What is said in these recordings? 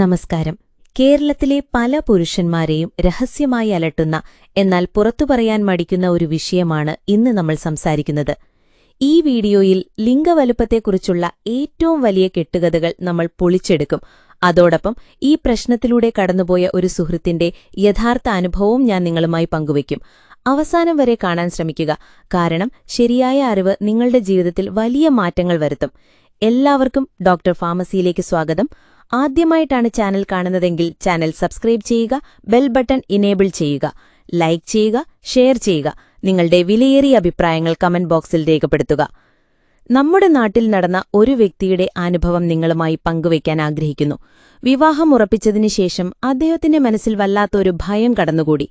നമസ്കാരം. കേരളത്തിലെ പല പുരുഷന്മാരെയും രഹസ്യമായി അലട്ടുന്ന എന്നാൽ പുറത്തു പറയാൻ മടിക്കുന്ന ഒരു വിഷയമാണ് ഇന്ന് നമ്മൾ സംസാരിക്കുന്നത്. ഈ വീഡിയോയിൽ ലിംഗവലുപ്പത്തെക്കുറിച്ചുള്ള ഏറ്റവും വലിയ കെട്ടുകഥകൾ നമ്മൾ പൊളിച്ചെടുക്കും. അതോടൊപ്പം ഈ പ്രശ്നത്തിലൂടെ കടന്നുപോയ ഒരു സുഹൃത്തിന്റെ യഥാർത്ഥ അനുഭവവും ഞാൻ നിങ്ങളുമായി പങ്കുവയ്ക്കും. അവസാനം വരെ കാണാൻ ശ്രമിക്കുക. കാരണം ശരിയായ അറിവ് നിങ്ങളുടെ ജീവിതത്തിൽ വലിയ മാറ്റങ്ങൾ വരുത്തും. എല്ലാവർക്കും ഡോക്ടർ ഫാർമസിയിലേക്ക് സ്വാഗതം. ആദ്യമായിട്ടാണ് ചാനൽ കാണുന്നതെങ്കിൽ ചാനൽ സബ്സ്ക്രൈബ് ചെയ്യുക ബെൽ ബട്ടൺ ഇനേബിൾ ചെയ്യുക ലൈക്ക് ചെയ്യുക ഷെയർ ചെയ്യുക നിങ്ങളുടെ വിലയേറിയ അഭിപ്രായങ്ങൾ കമന്റ് ബോക്സിൽ രേഖപ്പെടുത്തുക. നമ്മുടെ നാട്ടിൽ നടന്ന ഒരു വ്യക്തിയുടെ അനുഭവം നിങ്ങളുമായി പങ്കുവയ്ക്കാൻ ആഗ്രഹിക്കുന്നു. വിവാഹം ഉറപ്പിച്ചതിനു ശേഷം അദ്ദേഹത്തിന്റെ മനസ്സിൽ വല്ലാത്തൊരു ഭയം കടന്നുകൂടി.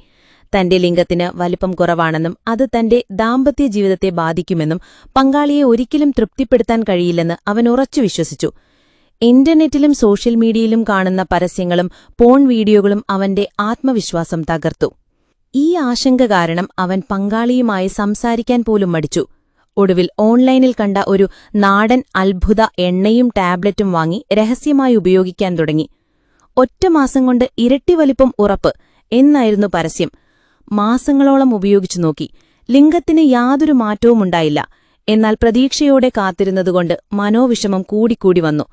തന്റെ ലിംഗത്തിന് വലിപ്പം കുറവാണെന്നും അത് തന്റെ ദാമ്പത്യ ജീവിതത്തെ ബാധിക്കുമെന്നും പങ്കാളിയെ ഒരിക്കലും തൃപ്തിപ്പെടുത്താൻ കഴിയില്ലെന്ന് അവൻ ഉറച്ചു വിശ്വസിച്ചു. ഇന്റർനെറ്റിലും സോഷ്യൽ മീഡിയയിലും കാണുന്ന പരസ്യങ്ങളും പോൺ വീഡിയോകളും അവന്റെ ആത്മവിശ്വാസം തകർത്തു. ഈ ആശങ്ക കാരണം അവൻ പങ്കാളിയുമായി സംസാരിക്കാൻ പോലും മടിച്ചു. ഒടുവിൽ ഓൺലൈനിൽ കണ്ട ഒരു നാടൻ അത്ഭുത എണ്ണയും ടാബ്ലറ്റും വാങ്ങി രഹസ്യമായി ഉപയോഗിക്കാൻ തുടങ്ങി. ഒറ്റ മാസം കൊണ്ട് ഇരട്ടി വലിപ്പം ഉറപ്പ് എന്നായിരുന്നു പരസ്യം. മാസങ്ങളോളം ഉപയോഗിച്ചു നോക്കി. ലിംഗത്തിന് യാതൊരു മാറ്റവും ഉണ്ടായില്ല എന്നാൽ പ്രതീക്ഷയോടെ കാത്തിരുന്നതുകൊണ്ട് മനോവിഷമം കൂടിക്കൂടി വന്നു.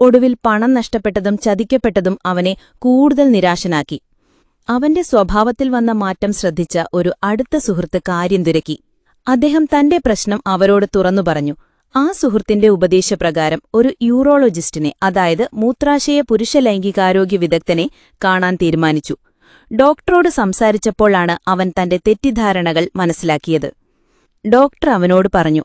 ഒടുവിൽ പണം നഷ്ടപ്പെട്ടതും ചതിക്കപ്പെട്ടതും അവനെ കൂടുതൽ നിരാശനാക്കി. അവന്റെ സ്വഭാവത്തിൽ വന്ന മാറ്റം ശ്രദ്ധിച്ച ഒരു അടുത്ത സുഹൃത്ത് കാര്യം തിരക്കി. അദ്ദേഹം തന്റെ പ്രശ്നം അവരോട് തുറന്നു പറഞ്ഞു. ആ സുഹൃത്തിന്റെ ഉപദേശപ്രകാരം ഒരു യൂറോളജിസ്റ്റിനെ അതായത് മൂത്രാശയ പുരുഷ ലൈംഗികാരോഗ്യ വിദഗ്ധനെ കാണാൻ തീരുമാനിച്ചു. ഡോക്ടറോട് സംസാരിച്ചപ്പോഴാണ് അവൻ തന്റെ തെറ്റിദ്ധാരണകൾ മനസ്സിലാക്കിയത്. ഡോക്ടർ അവനോട് പറഞ്ഞു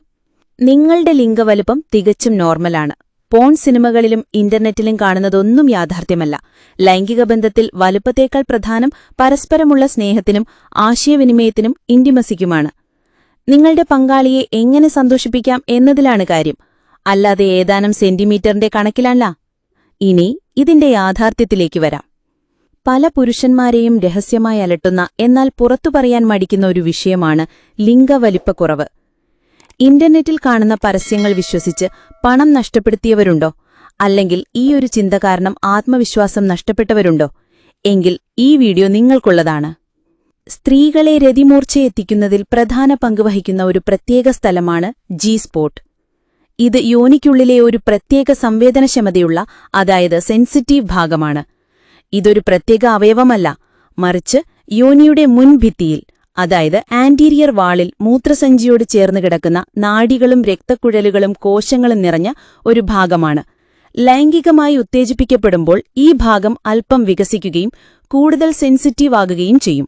നിങ്ങളുടെ ലിംഗവലുപ്പം തികച്ചും നോർമലാണ്. പോൺ സിനിമകളിലും ഇന്റർനെറ്റിലും കാണുന്നതൊന്നും യാഥാർത്ഥ്യമല്ല. ലൈംഗിക ബന്ധത്തിൽ വലുപ്പത്തേക്കാൾ പ്രധാനം പരസ്പരമുള്ള സ്നേഹത്തിനും ആശയവിനിമയത്തിനും ഇന്റിമസിക്കുമാണ്. നിങ്ങളുടെ പങ്കാളിയെ എങ്ങനെ സന്തോഷിപ്പിക്കാം എന്നതിലാണ് കാര്യം. അല്ലാതെ ഏതാനും സെന്റിമീറ്ററിന്റെ കണക്കിലല്ല. ഇനി ഇതിന്റെ യാഥാർത്ഥ്യത്തിലേക്ക് വരാം. പല പുരുഷന്മാരെയും രഹസ്യമായി അലട്ടുന്ന എന്നാൽ പുറത്തു പറയാൻ മടിക്കുന്ന ഒരു വിഷയമാണ് ലിംഗവലിപ്പക്കുറവ്. ഇന്റർനെറ്റിൽ കാണുന്ന പരസ്യങ്ങൾ വിശ്വസിച്ച് പണം നഷ്ടപ്പെടുത്തിയവരുണ്ടോ? അല്ലെങ്കിൽ ഈ ഒരു ചിന്ത കാരണം ആത്മവിശ്വാസം നഷ്ടപ്പെട്ടവരുണ്ടോ? എങ്കിൽ ഈ വീഡിയോ നിങ്ങൾക്കുള്ളതാണ്. സ്ത്രീകളെ രതിമൂർച്ചയെത്തിക്കുന്നതിൽ പ്രധാന പങ്ക് വഹിക്കുന്ന ഒരു പ്രത്യേക സ്ഥലമാണ് ജി സ്പോട്ട് ഇത് യോനിക്കുള്ളിലെ ഒരു പ്രത്യേക സംവേദനക്ഷമതയുള്ള അതായത് സെൻസിറ്റീവ് ഭാഗമാണ്. ഇതൊരു പ്രത്യേക അവയവമല്ല മറിച്ച് യോനിയുടെ മുൻഭിത്തിയിൽ. അതായത് ആന്റീരിയർ വാളിൽ മൂത്രസഞ്ചിയോട് ചേർന്ന് കിടക്കുന്ന നാഡികളും രക്തക്കുഴലുകളും കോശങ്ങളും നിറഞ്ഞ ഒരു ഭാഗമാണ്. ലൈംഗികമായി ഉത്തേജിപ്പിക്കപ്പെടുമ്പോൾ ഈ ഭാഗം അല്പം വികസിക്കുകയും കൂടുതൽ സെൻസിറ്റീവ് ആകുകയും ചെയ്യും.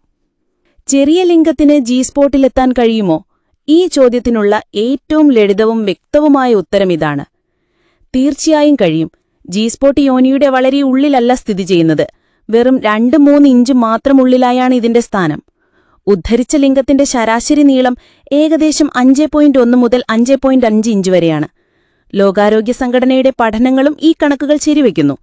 ചെറിയ ലിംഗത്തിന് ജി സ്പോട്ടിലെത്താൻ കഴിയുമോ? ഈ ചോദ്യത്തിനുള്ള ഏറ്റവും ലളിതവും വ്യക്തവുമായ ഉത്തരം ഇതാണ്. തീർച്ചയായും കഴിയും. ജി സ്പോട്ട് യോനിയുടെ വളരെ ഉള്ളിലല്ല സ്ഥിതി ചെയ്യുന്നത്. വെറും രണ്ട് മൂന്ന് ഇഞ്ച് മാത്രം ഉള്ളിലായാണ് ഇതിന്റെ സ്ഥാനം. ഉദ്ധരിച്ച ലിംഗത്തിന്റെ ശരാശരി നീളം ഏകദേശം അഞ്ച് പോയിന്റ് ഒന്ന് മുതൽ അഞ്ച് പോയിന്റ് അഞ്ച് ഇഞ്ച് വരെയാണ്. ലോകാരോഗ്യ സംഘടനയുടെ പഠനങ്ങളും ഈ കണക്കുകൾ ശരിവയ്ക്കുന്നു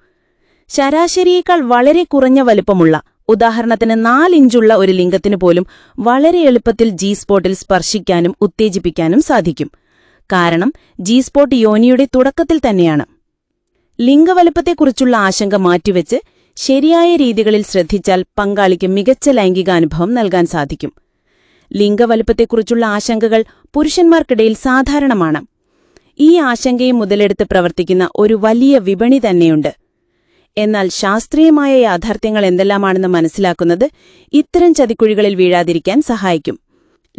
ശരാശരിയേക്കാൾ വളരെ കുറഞ്ഞ വലുപ്പമുള്ള ഉദാഹരണത്തിന് നാലിഞ്ചുള്ള ഒരു ലിംഗത്തിന് പോലും വളരെ എളുപ്പത്തിൽ ജി സ്പോട്ടിൽ സ്പർശിക്കാനും ഉത്തേജിപ്പിക്കാനും സാധിക്കും. കാരണം ജി സ്പോട്ട് യോനിയുടെ തുടക്കത്തിൽ തന്നെയാണ്. ലിംഗവലുപ്പത്തെക്കുറിച്ചുള്ള ആശങ്ക മാറ്റിവെച്ച് ശരിയായ രീതികളിൽ ശ്രദ്ധിച്ചാൽ പങ്കാളിക്ക് മികച്ച ലൈംഗികാനുഭവം നൽകാൻ സാധിക്കും. ലിംഗവലുപ്പത്തെക്കുറിച്ചുള്ള ആശങ്കകൾ പുരുഷന്മാർക്കിടയിൽ സാധാരണമാണ്. ഈ ആശങ്കയെ മുതലെടുത്ത് പ്രവർത്തിക്കുന്ന ഒരു വലിയ വിപണി തന്നെയുണ്ട്. എന്നാൽ ശാസ്ത്രീയമായ യാഥാർത്ഥ്യങ്ങൾ എന്തെല്ലാമാണെന്ന് മനസ്സിലാക്കുന്നത് ഇത്തരം ചതിക്കുഴികളിൽ വീഴാതിരിക്കാൻ സഹായിക്കും.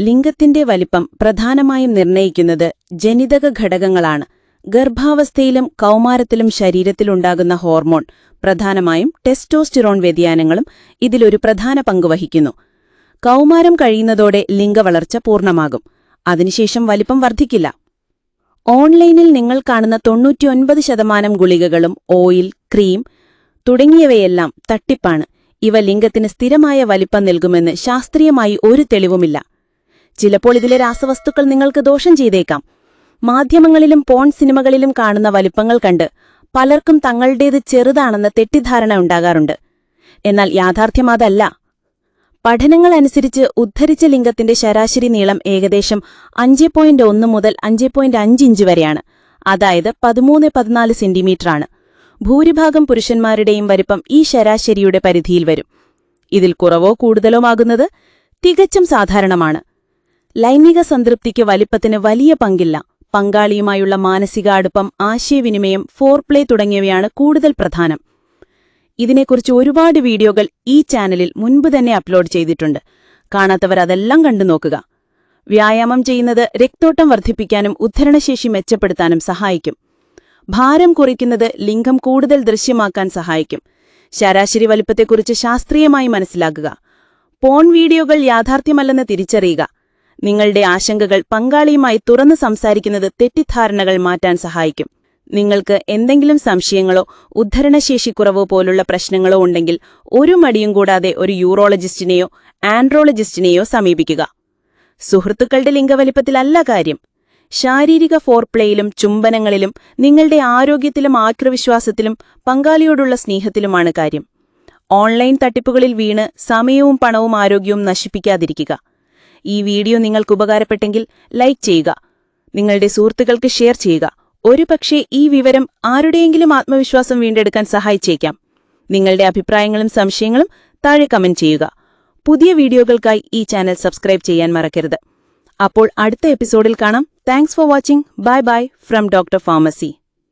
ലിംഗത്തിന്റെ വലിപ്പം പ്രധാനമായും നിർണയിക്കുന്നത് ജനിതക ഘടകങ്ങളാണ്. ഗർഭാവസ്ഥയിലും കൗമാരത്തിലും ശരീരത്തിലുണ്ടാകുന്ന ഹോർമോൺ പ്രധാനമായും ടെസ്റ്റോസ്റ്റിറോൺ വ്യതിയാനങ്ങളും ഇതിലൊരു പ്രധാന പങ്ക് വഹിക്കുന്നു. കൗമാരം കഴിയുന്നതോടെ ലിംഗവളർച്ച പൂർണമാകും. അതിനുശേഷം വലിപ്പം വർദ്ധിക്കില്ല. ഓൺലൈനിൽ നിങ്ങൾ കാണുന്ന തൊണ്ണൂറ്റിയൊൻപത് ശതമാനം ഗുളികകളും ഓയിൽ ക്രീം തുടങ്ങിയവയെല്ലാം തട്ടിപ്പാണ്. ഇവ ലിംഗത്തിന് സ്ഥിരമായ വലിപ്പം നൽകുമെന്ന് ശാസ്ത്രീയമായി ഒരു തെളിവുമില്ല. ചിലപ്പോൾ ഇതിലെ രാസവസ്തുക്കൾ നിങ്ങൾക്ക് ദോഷം ചെയ്തേക്കാം. മാധ്യമങ്ങളിലും പോൺ സിനിമകളിലും കാണുന്ന വലിപ്പങ്ങൾ കണ്ട് പലർക്കും തങ്ങളുടേത് ചെറുതാണെന്ന തെറ്റിദ്ധാരണ ഉണ്ടാകാറുണ്ട്. എന്നാൽ യാഥാർത്ഥ്യം അതല്ല. പഠനങ്ങൾ അനുസരിച്ച് ഉദ്ധരിച്ച ലിംഗത്തിന്റെ ശരാശരി നീളം ഏകദേശം അഞ്ച് പോയിന്റ് ഒന്ന് മുതൽ അഞ്ച് പോയിന്റ് അഞ്ച് ഇഞ്ച് വരെയാണ്. അതായത് പതിമൂന്ന് പതിനാല് സെന്റിമീറ്ററാണ്. ഭൂരിഭാഗം പുരുഷന്മാരുടെയും വലിപ്പം ഈ ശരാശരിയുടെ പരിധിയിൽ വരും. ഇതിൽ കുറവോ കൂടുതലോ ആകുന്നത് തികച്ചും സാധാരണമാണ്. ലൈംഗിക സംതൃപ്തിക്ക് വലിപ്പത്തിന് വലിയ പങ്കില്ല. പങ്കാളിയുമായുള്ള മാനസിക അടുപ്പം ആശയവിനിമയം ഫോർപ്ലേ തുടങ്ങിയവയാണ് കൂടുതൽ പ്രധാനം. ഇതിനെക്കുറിച്ച് ഒരുപാട് വീഡിയോകൾ ഈ ചാനലിൽ മുൻപ് തന്നെ അപ്ലോഡ് ചെയ്തിട്ടുണ്ട്. കാണാത്തവർ അതെല്ലാം കണ്ടു നോക്കുക. വ്യായാമം ചെയ്യുന്നത് രക്തോട്ടം വർദ്ധിപ്പിക്കാനും ഉദ്ധരണശേഷി മെച്ചപ്പെടുത്താനും സഹായിക്കും. ഭാരം കുറയ്ക്കുന്നത് ലിംഗം കൂടുതൽ ദൃശ്യമാക്കാൻ സഹായിക്കും. ശരാശരി വലിപ്പത്തെക്കുറിച്ച് ശാസ്ത്രീയമായി മനസ്സിലാക്കുക. പോൺ വീഡിയോകൾ യാഥാർത്ഥ്യമല്ലെന്ന് തിരിച്ചറിയുക. നിങ്ങളുടെ ആശങ്കകൾ പങ്കാളിയുമായി തുറന്നു സംസാരിക്കുന്നത് തെറ്റിദ്ധാരണകൾ മാറ്റാൻ സഹായിക്കും. നിങ്ങൾക്ക് എന്തെങ്കിലും സംശയങ്ങളോ ഉദ്ധരണശേഷിക്കുറവോ പോലുള്ള പ്രശ്നങ്ങളോ ഉണ്ടെങ്കിൽ ഒരു മടിയും കൂടാതെ ഒരു യൂറോളജിസ്റ്റിനെയോ ആൻഡ്രോളജിസ്റ്റിനെയോ സമീപിക്കുക. സുഹൃത്തുക്കളുടെ ലിംഗവലിപ്പത്തിലല്ല കാര്യം. ശാരീരിക ഫോർപ്ലേയിലും ചുംബനങ്ങളിലും നിങ്ങളുടെ ആരോഗ്യത്തിലും ആത്മവിശ്വാസത്തിലും പങ്കാളിയോടുള്ള സ്നേഹത്തിലുമാണ് കാര്യം. ഓൺലൈൻ തട്ടിപ്പുകളിൽ വീണ് സമയവും പണവും ആരോഗ്യവും നശിപ്പിക്കാതിരിക്കുക. ഈ വീഡിയോ നിങ്ങൾക്ക് ഉപകാരപ്പെട്ടെങ്കിൽ ലൈക്ക് ചെയ്യുക. നിങ്ങളുടെ സുഹൃത്തുക്കൾക്ക് ഷെയർ ചെയ്യുക. ഒരുപക്ഷെ ഈ വിവരം ആരുടെയെങ്കിലും ആത്മവിശ്വാസം വീണ്ടെടുക്കാൻ സഹായിച്ചേക്കാം. നിങ്ങളുടെ അഭിപ്രായങ്ങളും സംശയങ്ങളും താഴെ കമന്റ് ചെയ്യുക. പുതിയ വീഡിയോകൾക്കായി ഈ ചാനൽ സബ്സ്ക്രൈബ് ചെയ്യാൻ മറക്കരുത്. അപ്പോൾ അടുത്ത എപ്പിസോഡിൽ കാണാം. Thanks for watching. Bye bye. From doctor pharmacy.